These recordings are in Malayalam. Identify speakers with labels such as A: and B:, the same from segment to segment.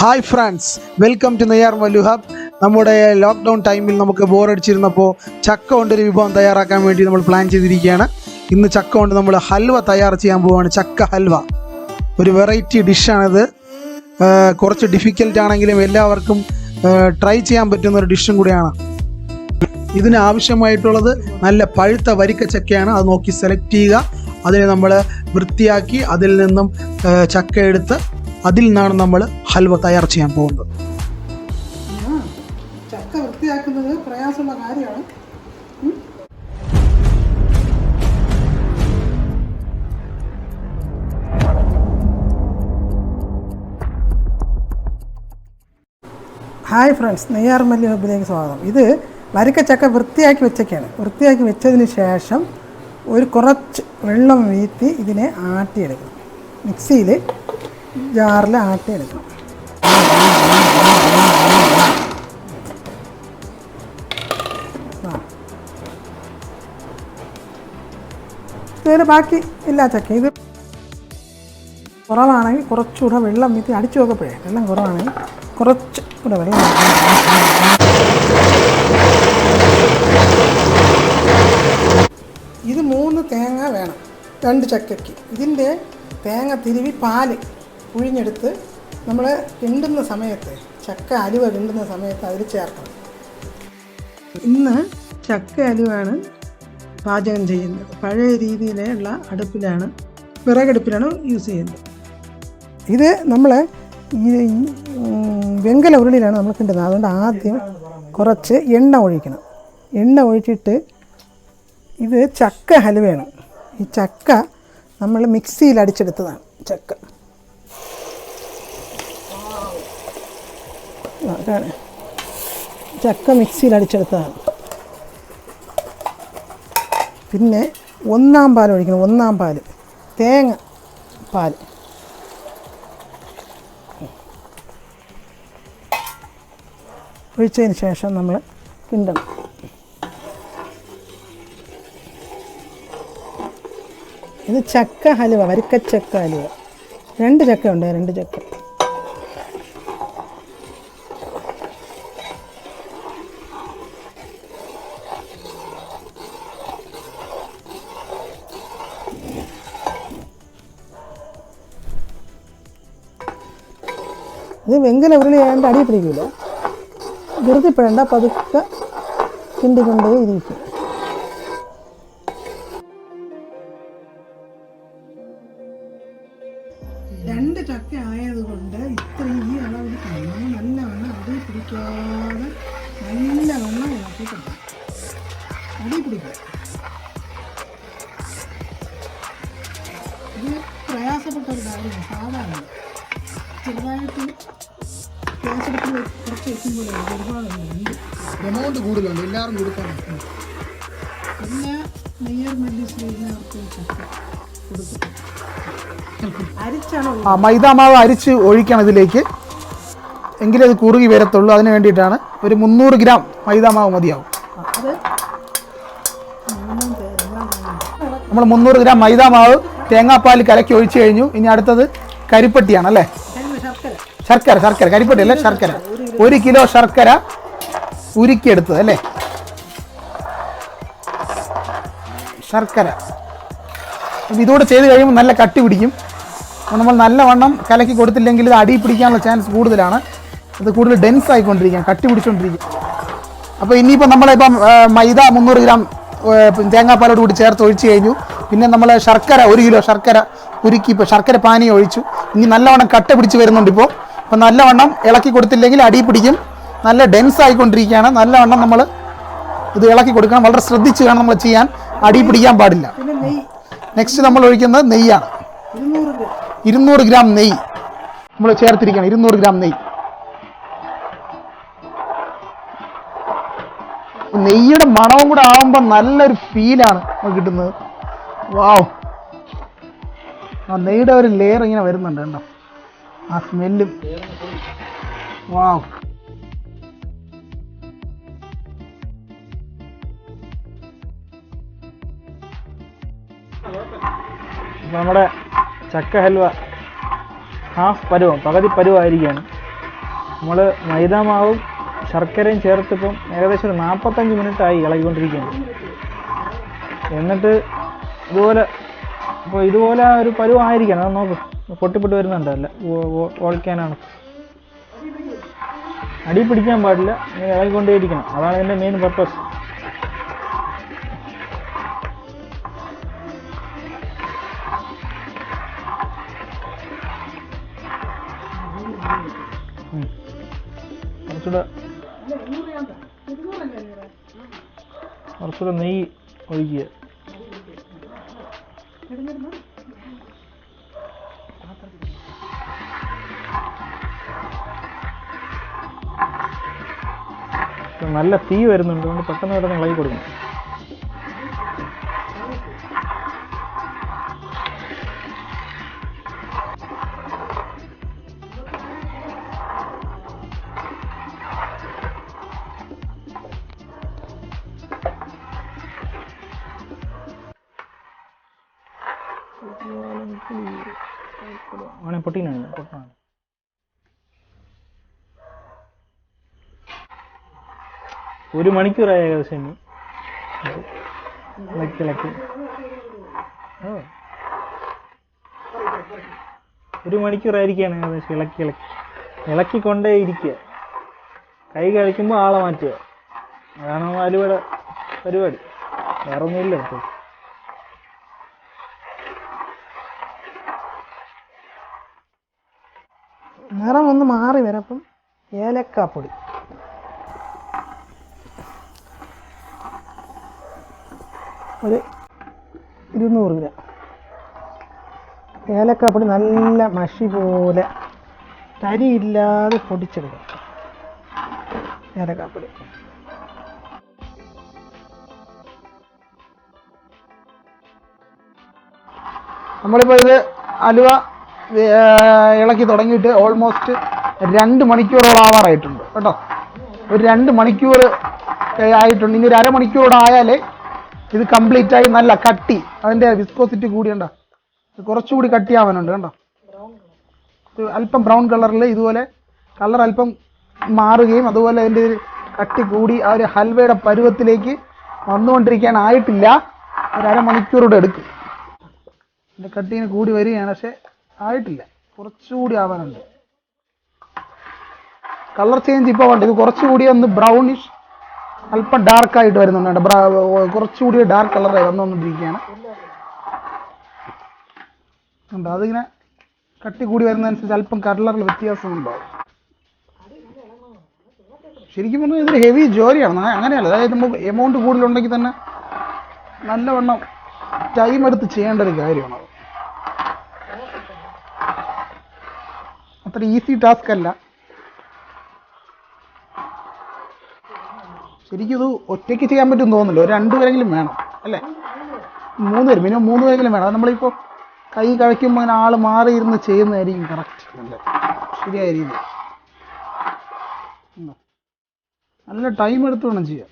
A: Hi friends welcome to Neyyar Mallu hub നമ്മുടെ ലോക്ക്ഡൗൺ ടൈമിൽ നമുക്ക് ബോറടിച്ചിരുന്നപ്പോൾ ചക്ക കൊണ്ടൊരു വിഭവം തയ്യാറാക്കാൻ വേണ്ടി നമ്മൾ പ്ലാൻ ചെയ്തിരിക്കുകയാണ്. ഇന്ന് ചക്ക കൊണ്ട് നമ്മൾ ഹൽവ തയ്യാർ ചെയ്യാൻ പോവുകയാണ് ചക്ക ഹൽവ. ഒരു വെറൈറ്റി ഡിഷാണിത് കുറച്ച് ഡിഫിക്കൽട്ട് ആണെങ്കിലും എല്ലാവർക്കും ട്രൈ ചെയ്യാൻ പറ്റുന്ന ഒരു ഡിഷും കൂടിയാണ്. ഇതിന് ആവശ്യമായിട്ടുള്ളത് നല്ല പഴുത്ത വരിക്ക ചക്കയാണ്. അത് നോക്കി സെലക്ട് ചെയ്യുക. അതിനെ നമ്മൾ വൃത്തിയാക്കി അതിൽ നിന്നും ചക്ക എടുത്ത് അതിൽ നിന്നാണ് നമ്മൾ ഹൽവ തയ്യാർ ചെയ്യാൻ പോകുന്നത്.
B: ചക്ക വൃത്തിയാക്കുന്നത് പ്രയാസമുള്ള കാര്യമാണ്. ഹായ് ഫ്രണ്ട്സ് നെയ്യാർ മല്ലി ഹബിലേക്ക് സ്വാഗതം. ഇത് വരിക്കച്ചക്ക വൃത്തിയാക്കി വെച്ചൊക്കെയാണ് വൃത്തിയാക്കി വെച്ചതിന് ശേഷം ഒരു കുറച്ച് വെള്ളം വീഴ്ത്തി ഇതിനെ ആട്ടിയെടുക്കണം. മിക്സിയിൽ ജാറിൽ ആട്ടിയെടുക്കണം. ഇതിന് ബാക്കി എല്ലാ ചക്ക ഇത് കുറവാണെങ്കിൽ കുറച്ചുകൂടെ വെള്ളം വീത്തി അടിച്ചു നോക്കപ്പോഴേ വെള്ളം കുറവാണെങ്കിൽ കുറച്ച് കൂടെ വെള്ളം ഇത് മൂന്ന് തേങ്ങ വേണം രണ്ട് ചക്കയ്ക്ക്. ഇതിന്റെ തേങ്ങ തിരുവി പാൽ പുഴിഞ്ഞെടുത്ത് നമ്മൾ കിണ്ടുന്ന സമയത്ത് ചക്ക അലുവ കിണ്ടുന്ന സമയത്ത് അതിൽ ചേർക്കണം. ഇന്ന് ചക്ക അലുവാണ് പാചകം ചെയ്യുന്നത്. പഴയ രീതിയിലുള്ള അടുപ്പിലാണ് വിറകടുപ്പിലാണ് യൂസ് ചെയ്യുന്നത്. ഇത് നമ്മൾ ഈ വെങ്കല ഉരുളിയിലാണ് നമ്മൾ കിട്ടുന്നത്. അതുകൊണ്ട് ആദ്യം കുറച്ച് എണ്ണ ഒഴിക്കണം. എണ്ണ ഒഴിച്ചിട്ട് ഇത് ചക്ക ഹലുവയാണ്. ഈ ചക്ക നമ്മൾ മിക്സിയിൽ അടിച്ചെടുത്തതാണ് ചക്ക. ചക്ക മിക്സിയിൽ അടിച്ചെടുത്തതാണ്. പിന്നെ ഒന്നാം പാൽ ഒഴിക്കണം ഒന്നാം പാൽ തേങ്ങ പാൽ ഒഴിച്ചതിന് ശേഷം നമ്മൾ കിണ്ടണം. ഇത് ചക്ക ഹലുവ വരിക്കച്ചക്ക ഹലുവ. രണ്ട് ചക്ക ഉണ്ട് രണ്ട് ചക്ക. ഇത് വെങ്കല ഉരുളി ആയതുകൊണ്ട് അടി പിടിക്കില്ല ധൃതിപ്പെടേണ്ട പതുക്കെ കിണ്ടിക്കൊണ്ടേ ഇരിക്കും. രണ്ട് ചക്ക ആയതുകൊണ്ട് ഇത്രയും ഈ അളവിൽ കാണണം നല്ലവണ്ണം അടി പിടിക്കാതെ നല്ലവണ്ണം ഇളക്കിക്കണം അടി പിടിക്കുക ഇത് പ്രയാസപ്പെട്ട ഒരു കാര്യമാണ് സാധാരണ. ചെറുതായിട്ട് ഗ്യാസെടുപ്പിൽ കുറച്ച് വെക്കുമ്പോൾ ഒരുപാടുണ്ട്
A: എമൗണ്ട് കൂടുതലുണ്ട് എല്ലാവരും കൊടുക്കാൻ
B: എല്ലാ നെയ്യർ ചക്ക കൊടുക്കും അരിച്ചാണോ
A: ആ മൈദാമാവ് അരിച്ച് ഒഴിക്കണം ഇതിലേക്ക്. എങ്കിലേ അത് കുറുകി വരത്തുള്ളൂ. അതിന് വേണ്ടിയിട്ടാണ് ഒരു മുന്നൂറ് ഗ്രാം മൈദാമാവ് മതിയാവും. നമ്മൾ മുന്നൂറ് ഗ്രാം മൈദാമാവ് തേങ്ങാപ്പാൽ കലക്കി ഒഴിച്ചു കഴിഞ്ഞു. ഇനി അടുത്തത് കരിപ്പട്ടിയാണ് അല്ലേ?
B: ശർക്കര
A: ശർക്കര. കരിപ്പട്ടി അല്ലേ? ശർക്കര. ഒരു കിലോ ശർക്കര ഉരുക്കിയെടുത്തത് അല്ലേ? ശർക്കര. അപ്പോൾ ഇതുകൂടെ ചെയ്ത് കഴിയുമ്പോൾ നല്ല കട്ടി പിടിക്കും. അപ്പോൾ നമ്മൾ നല്ലവണ്ണം കലക്കി കൊടുത്തില്ലെങ്കിൽ ഇത് അടി പിടിക്കാനുള്ള ചാൻസ് കൂടുതലാണ്. അത് കൂടുതൽ ഡെൻസ് ആയിക്കൊണ്ടിരിക്കാം കട്ടി പിടിച്ചുകൊണ്ടിരിക്കും അപ്പോൾ ഇനിയിപ്പോൾ നമ്മളിപ്പം മൈദ മുന്നൂറ് ഗ്രാം തേങ്ങാപ്പാലോട് കൂടി ചേർത്ത് ഒഴിച്ച് കഴിഞ്ഞു. പിന്നെ നമ്മൾ ശർക്കര ഒരു കിലോ ശർക്കര ഉരുക്കി ഇപ്പോൾ ശർക്കര പാനി ഒഴിച്ചു. ഇനി നല്ലവണ്ണം കട്ട പിടിച്ച് വരുന്നുണ്ട് ഇപ്പോൾ. അപ്പോൾ നല്ലവണ്ണം ഇളക്കി കൊടുത്തില്ലെങ്കിൽ അടി പിടിക്കും. നല്ല ഡെൻസ് ആയിക്കൊണ്ടിരിക്കുകയാണ്. നല്ലവണ്ണം നമ്മൾ ഇത് ഇളക്കി കൊടുക്കണം. വളരെ ശ്രദ്ധിച്ച് വേണം നമ്മൾ ചെയ്യാൻ. അടി പിടിക്കാൻ പാടില്ല. നെക്സ്റ്റ് നമ്മൾ ഒഴിക്കുന്നത് നെയ്യാണ്.
B: ഇരുന്നൂറ് ഗ്രാം.
A: നെയ്യ്. നമ്മൾ ചേർത്തിരിക്കണം. ഇരുന്നൂറ് ഗ്രാം നെയ്യ്. നെയ്യുടെ മണവും കൂടെ ആവുമ്പോൾ നല്ലൊരു ഫീലാണ് നമുക്ക് കിട്ടുന്നത്. വാവ് ആ നെയ്യുടെ ഒരു ലെയർ ഇങ്ങനെ വരുന്നുണ്ട് കണ്ടോ? ആ സ്മെല്ലും. വാവ്. നമ്മുടെ ചക്ക ഹൽവ ഹാഫ് പരുവം പകുതി പരുവായിരിക്കുകയാണ്.
C: നമ്മൾ മൈദാമാവും ശർക്കരയും ചേർത്തിപ്പം ഏകദേശം ഒരു നാൽപ്പത്തഞ്ച് മിനിറ്റ് ആയി ഇളകിക്കൊണ്ടിരിക്കുകയാണ്. എന്നിട്ട് ഇതുപോലെ അപ്പോൾ ഇതുപോലെ ഒരു പരുവായിരിക്കണം. അത് നോക്ക്. പൊട്ടിപ്പൊട്ടി വരുന്നുണ്ട് അല്ല. ഓൾക്കാനാണ് അടി പിടിക്കാൻ പാടില്ല. ഇങ്ങനെ ഇളകിക്കൊണ്ടേയിരിക്കണം. അതാണ് ഇതിന്റെ മെയിൻ പർപ്പസ് കുറച്ചുകൂടെ കുറച്ചുകൂടെ നെയ്യ് ഒഴിക്കുക. നല്ല തീ വരുന്നുണ്ട്. അതുകൊണ്ട് പെട്ടെന്ന് പെട്ടെന്ന് ഇളകി കൊടുക്കണം. ഒരു മണിക്കൂറായി ഏകദേശം ഒരു മണിക്കൂറായിരിക്കുകയാണ് ഏകദേശം ഇളക്കി ഇളക്കി. ഇളക്കിക്കൊണ്ടേ ഇരിക്കുക. കൈ കഴിക്കുമ്പോൾ ആളെ മാറ്റുക. അതാണ് അലുവയുടെ പരിപാടി. വേറെ ഒന്നുമില്ല ഇപ്പോൾ
B: നിറം ഒന്ന് മാറി വരപ്പം ഏലക്കാപ്പൊടി. ഒരു ഇരുന്നൂറ് ഗ്രാം. ഏലക്കാപ്പൊടി നല്ല മഷി പോലെ തരിയില്ലാതെ പൊടിച്ചെടുക്കും. ഏലക്കാപ്പൊടി.
A: നമ്മളിപ്പോൾ ഇത് അലുവ ഇളക്കി തുടങ്ങിയിട്ട് ഓൾമോസ്റ്റ് രണ്ട് മണിക്കൂറോളം ആവാറായിട്ടുണ്ട് കേട്ടോ? ഒരു രണ്ട് മണിക്കൂർ ആയിട്ടുണ്ട്. ഇനി ഒരു അരമണിക്കൂറോടെ ആയാലേ ഇത് കംപ്ലീറ്റ് ആയി നല്ല കട്ടി. അതിന്റെ വിസ്കോസിറ്റി കൂടിയണ്ട കുറച്ചുകൂടി കട്ടിയാവാനുണ്ട് കണ്ടോ? അല്പം ബ്രൗൺ കളറിൽ ഇതുപോലെ കളർ അല്പം മാറുകയും അതുപോലെ അതിന്റെ കട്ടി കൂടി ആ ഒരു ഹൽവയുടെ പരുവത്തിലേക്ക് വന്നുകൊണ്ടിരിക്കാൻ ആയിട്ടില്ല. ഒരു എടുക്കും. എന്റെ കട്ടിന് കൂടി വരികയാണ്. പക്ഷെ ആയിട്ടില്ല. കുറച്ചുകൂടി ആവാനുണ്ട്. കളർ ചേഞ്ച് ഇപ്പോൾ വേണ്ട ഇത് കുറച്ചുകൂടി ഒന്ന് ബ്രൗണിഷ് അല്പം ഡാർക്ക് ആയിട്ട് വരുന്നുണ്ട് കുറച്ചുകൂടി ഡാർക്ക് കളറായി വന്നുകൊണ്ടിരിക്കുകയാണ്. ഉണ്ട് അതിങ്ങനെ കട്ടി കൂടി വരുന്നതനുസരിച്ച് അല്പം കളറിൽ വ്യത്യാസമുണ്ടാവും ശരിക്കും പറഞ്ഞാൽ ഇതൊരു ഹെവി ജോലിയാണ്. അങ്ങനെയല്ല. അതായത് നമുക്ക് എമൗണ്ട് കൂടുതലുണ്ടെങ്കിൽ തന്നെ നല്ലവണ്ണം ടൈം എടുത്ത് ചെയ്യേണ്ട ഒരു കാര്യമാണ് അത്ര ഈസി ടാസ്ക് അല്ല. ശരിക്കും ഇത് ഒറ്റയ്ക്ക് ചെയ്യാൻ പറ്റും തോന്നുന്നില്ല. ഒരു രണ്ടുപേരെങ്കിലും വേണം അല്ലേ? മൂന്ന് പേര് മിനിമം മൂന്ന് പേരെങ്കിലും വേണം. അത് നമ്മളിപ്പോൾ കൈ കഴിക്കുമ്പോൾ അങ്ങനെ ആൾ മാറിയിരുന്ന് ചെയ്യുന്നതായിരിക്കും കറക്റ്റ് അല്ലേ ശരിയായ രീതി? നല്ല ടൈം എടുത്ത് വേണം ചെയ്യാൻ.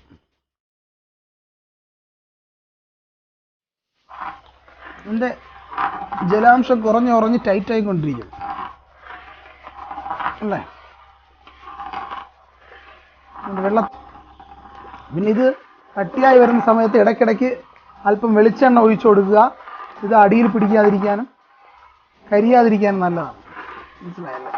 A: ഇതിന്റെ ജലാംശം കുറഞ്ഞ് കുറഞ്ഞ് ടൈറ്റ് ആയിക്കൊണ്ടിരിക്കും. അല്ലേ? വെള്ളം പിന്നെ ഇത് കട്ടിയായി വരുന്ന സമയത്ത് ഇടയ്ക്കിടയ്ക്ക് അല്പം വെളിച്ചെണ്ണ ഒഴിച്ചു കൊടുക്കുക. ഇത് അടിയിൽ പിടിക്കാതിരിക്കാനും കരിയാതിരിക്കാനും നല്ലതാണ്. മനസ്സിലായല്ലേ?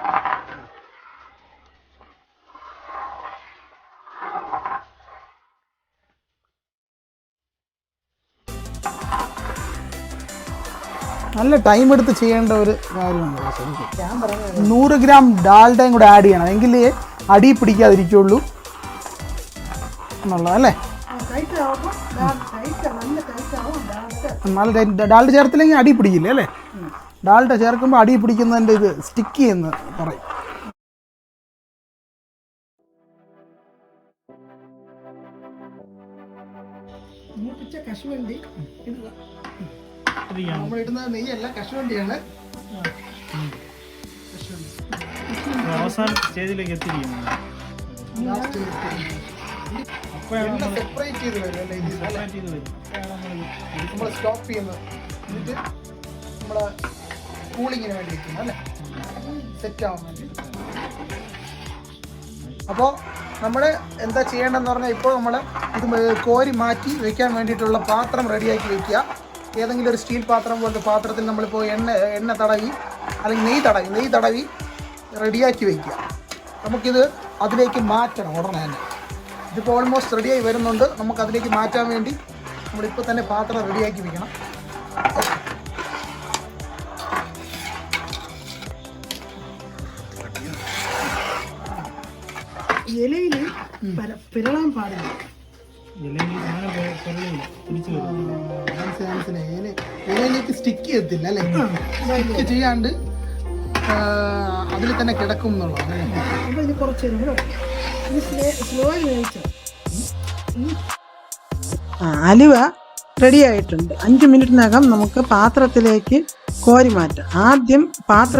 A: നല്ല ടൈം എടുത്ത് ചെയ്യേണ്ട ഒരു കാര്യമാണ് ശരിക്കും. നൂറ് ഗ്രാം ഡാൽഡയും കൂടെ ആഡ് ചെയ്യണം. എങ്കിലേ അടി പിടിക്കാതിരിക്കുള്ളൂ. എന്നുള്ളത് അല്ലേ?
B: നല്ല ഡാൽഡ
A: ചേർത്തില്ലെങ്കിൽ അടി പിടിക്കില്ല അല്ലേ? ഡാൽഡ ചേർക്കുമ്പോൾ അടി പിടിക്കുന്നതിന്റെ ഇത് സ്റ്റിക്ക് എന്ന് പറയും.
B: കശുവണ്ടി
A: ഇടുന്ന നെയ്യല്ല കശുവണ്ടിയാണ്.
C: അവസാന സ്റ്റേജിലേക്ക് എത്തിയിരിക്കുന്നു. അപ്പോഴാണ്
A: സെപ്പറേറ്റ് ചെയ്ത് വരും അല്ലേ? ഇത്
C: ഇത് വരും.
A: നമ്മൾ സ്റ്റോപ്പ് ചെയ്യുന്നത് എന്നിട്ട് നമ്മുടെ കൂളിങ്ങിന് വേണ്ടി വെക്കുന്നത് അല്ലേ? സെറ്റ് ആവാൻ വേണ്ടി. അപ്പോൾ നമ്മൾ എന്താ ചെയ്യേണ്ടതെന്ന് പറഞ്ഞാൽ ഇപ്പോൾ നമ്മൾ ഇത് കോരി മാറ്റി വെക്കാൻ വേണ്ടിയിട്ടുള്ള പാത്രം റെഡിയാക്കി വെക്കുക. ഏതെങ്കിലും ഒരു സ്റ്റീൽ പാത്രം പോലത്തെ പാത്രത്തിൽ നമ്മളിപ്പോൾ എണ്ണ എണ്ണ തടവി അല്ലെങ്കിൽ നെയ് തടവി നെയ് തടവി റെഡിയാക്കി വയ്ക്കുക നമുക്കിത് അതിലേക്ക് മാറ്റണം ഉടനെ തന്നെ. ഇതിപ്പോൾ ഓൾമോസ്റ്റ് റെഡിയായി വരുന്നുണ്ട്. നമുക്ക് അതിലേക്ക് മാറ്റാൻ വേണ്ടി നമ്മളിപ്പോൾ തന്നെ പാത്രം റെഡിയാക്കി വെക്കണം.
B: ഇലയിൽ പിരളാൻ പാടില്ല.
A: ഇലയിലേക്ക് സ്റ്റിക്ക് ചെയ്യത്തില്ല അല്ലേ? സ്റ്റിക്ക് ചെയ്യാണ്ട് അതിൽ തന്നെ കിടക്കും എന്നുള്ളതാണ്.
B: അപ്പോൾ ഇത് കുറച്ച് നേരം കൂടെ വെക്കണം. ഇത് സ്ലോ സ്ലോയിൽ വേവിച്ചത് ആ അലുവ റെഡി ആയിട്ടുണ്ട്. അഞ്ച് മിനിറ്റിനകം നമുക്ക് പാത്രത്തിലേക്ക് കോരി മാറ്റാം. ആദ്യം പാത്ര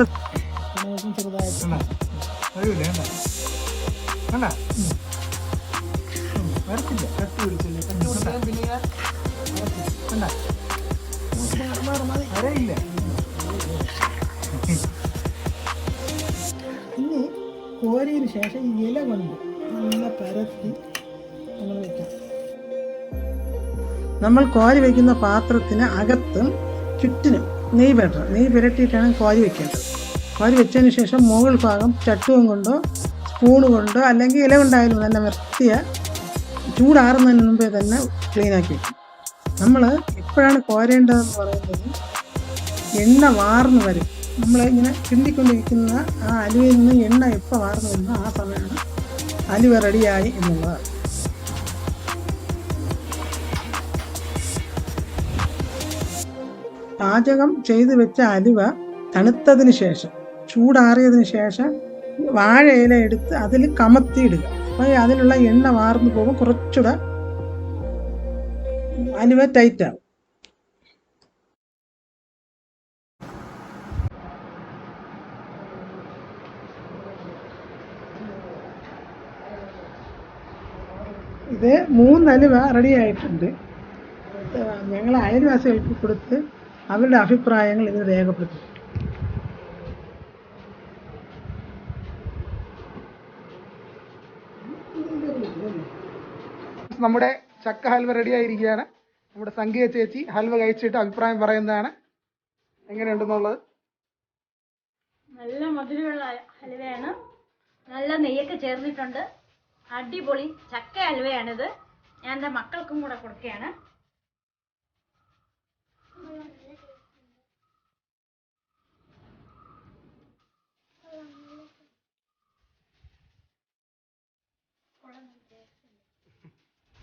A: വരത്തില്ല.
B: കോരിയതിന് ശേഷം ഇല കൊണ്ട് നല്ല പരത്തി നമ്മൾ വെക്കാം. നമ്മൾ കോരി വയ്ക്കുന്ന പാത്രത്തിന് അകത്തും ചുറ്റിനും നെയ് പെട്ടണം നെയ്യ് പുരട്ടിയിട്ടാണ് കോരി വയ്ക്കേണ്ടത് കോരി വെച്ചതിന് ശേഷം മുകൾ ഭാഗം ചട്ടുവും കൊണ്ടോ സ്പൂൺ കൊണ്ടോ അല്ലെങ്കിൽ ഇല കൊണ്ടായാലും നല്ല വൃത്തിയ ചൂടാറുന്നതിന് മുമ്പേ തന്നെ ക്ലീനാക്കി വെക്കും. നമ്മൾ എപ്പോഴാണ് കോരേണ്ടതെന്ന് പറയുന്നത് എണ്ണ വാർന്നു വരും. നമ്മൾ ഇങ്ങനെ കിണ്ടിക്കൊണ്ടിരിക്കുന്ന ആ അലുവയിൽ നിന്ന് എണ്ണ എപ്പോൾ വാർന്നു വരുന്നോ ആ സമയമാണ് അലുവ റെഡിയായി എന്നുള്ളതാണ് പാചകം ചെയ്തു വെച്ച അലുവ തണുത്തതിന് ശേഷം ചൂടാറിയതിന് ശേഷം വാഴയില എടുത്ത് അതിൽ കമത്തിയിടുക. അപ്പോൾ അതിലുള്ള എണ്ണ വാർന്നു പോകുമ്പോൾ കുറച്ചുകൂടെ അലുവ ടൈറ്റ് ഇത് മൂന്ന് അലുവ റെഡി ആയിട്ടുണ്ട്. ഞങ്ങൾ അയൽവാസികൾക്ക് കൊടുത്ത് അവരുടെ അഭിപ്രായങ്ങൾ ഇത് രേഖപ്പെടുത്തി.
A: നമ്മുടെ ചക്ക ഹൽവ റെഡി ആയിരിക്കുകയാണ്. നമ്മുടെ സംഗീത ചേച്ചി ഹൽവ കഴിച്ചിട്ട് അഭിപ്രായം പറയുന്നതാണ്. എങ്ങനെയുണ്ടെന്നുള്ളത്?
D: നല്ല മധുരമുള്ള ഹൽവയാണ്. നല്ല നെയ്യൊക്കെ ചേർന്നിട്ടുണ്ട്. അടിപൊളി ചക്ക ഇത് ഞാൻ എന്റെ മക്കൾക്കും കൂടെ കൊടുക്കുകയാണ്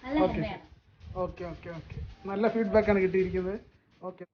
D: നല്ല ഹലുവയാണ്
A: ഓക്കെ ഓക്കെ ഓക്കെ നല്ല ഫീഡ്ബാക്ക് ആണ് കിട്ടിയിരിക്കുന്നത്. ഓക്കെ